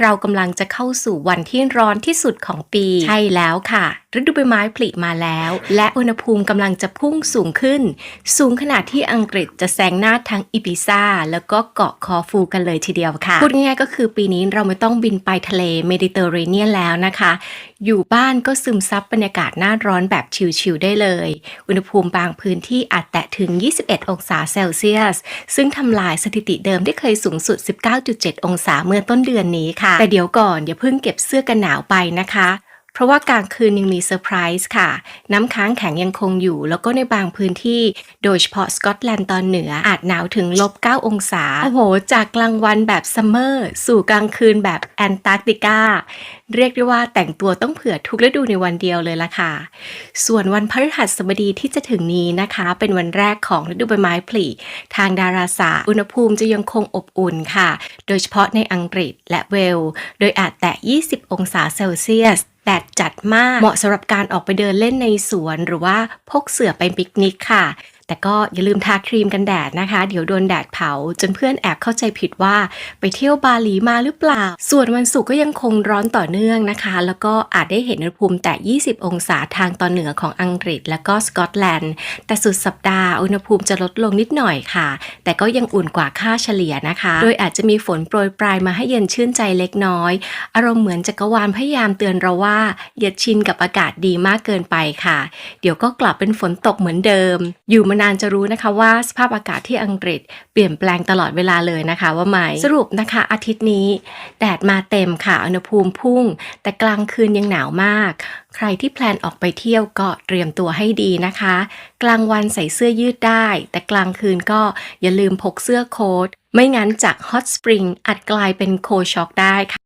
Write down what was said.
เรากำลังจะเข้าสู่วันที่ร้อนที่สุดของปี ใช่แล้วค่ะฤดูใบไม้ผลิมาแล้ว และอุณหภูมิกำลังจะพุ่งสูงขึ้น สูงขนาดที่อังกฤษจะแซงหน้าทั้งอิบิซาแล้วก็เกาะคอฟูกันเลยทีเดียวค่ะ พูดง่ายๆก็คือปีนี้เราไม่ต้องบินไปทะเลเมดิเตอร์เรเนียนแล้วนะคะ อยู่บ้านก็ซึมซับบรรยากาศหน้าร้อนแบบชิลๆได้เลย อุณหภูมิบางพื้นที่อาจแตะถึง 21 องศาเซลเซียส ซึ่งทำลายสถิติเดิมที่เคยสูงสุด 19.7 องศาเมื่อต้นเดือนนี้ค่ะ แต่เดี๋ยวก่อนอย่าเพิ่งเก็บเสื้อกันหนาวไปนะคะ เพราะว่ากลางคืนยังมีเซอร์ไพรส์ค่ะ น้ำค้างแข็งยังคงอยู่ แล้วก็ในบางพื้นที่ โดยเฉพาะสกอตแลนด์ตอนเหนืออาจหนาวถึงลบ 9 องศา โอ้โห จากกลางวันแบบซัมเมอร์ สู่กลางคืนแบบแอนตาร์กติกา เรียกได้ว่าแต่งตัวต้องเผื่อทุกฤดูในวันเดียวเลยละค่ะ ส่วนวันพฤหัสบดีที่จะถึงนี้นะคะ เป็นวันแรกของฤดูใบไม้ผลิทางดาราศาสตร์อุณหภูมิจะยังคงอบอุ่นค่ะ โดยเฉพาะในอังกฤษและเวลส์โดยอาจแตะ 20 องศาเซลเซียส แดดจัดมาก เหมาะสำหรับการออกไปเดินเล่นในสวน หรือว่าพกเสื่อไปปิกนิกค่ะ แต่ก็อย่าลืมทาครีมกันแดดนะคะ เดี๋ยวโดนแดดเผา จนเพื่อนแอบเข้าใจผิดว่าไปเที่ยวบาหลีมาหรือเปล่า ส่วนวันศุกร์ก็ยังคงร้อนต่อเนื่องนะคะ แล้วก็อาจได้เห็นอุณหภูมิแต่ 20 องศาทางตอนเหนือของอังกฤษ และก็สกอตแลนด์ แต่สุดสัปดาห์อุณหภูมิจะลดลงนิดหน่อยค่ะ แต่ก็ยังอุ่นกว่าค่าเฉลี่ยนะคะ โดยอาจจะมีฝนโปรยปลายมาให้เย็นชื่นใจเล็กน้อย อารมณ์เหมือนจักรวาลพยายามเตือนเราว่าอย่าชินกับอากาศดีมากเกินไปค่ะ เดี๋ยวก็กลับเป็นฝนตกเหมือนเดิม อยู่มันานานจะรู้นะคะว่าสภาพอากาศที่อังกฤษเปลี่ยนแปลงตลอดเวลาเลยนะคะว่าไหมสรุปนะคะอาทิตย์นี้ แดดมาเต็มค่ะอุณหภูมิพุ่ง แต่กลางคืนยังหนาวมาก ใครที่แพลนออกไปเที่ยวก็เตรียมตัวให้ดีนะคะ กลางวันใส่เสื้อยืดได้ แต่กลางคืนก็อย่าลืมพกเสื้อโค้ทไม่งั้นจากฮอตสปริงอาจกลายเป็นโคช็อกได้ค่ะ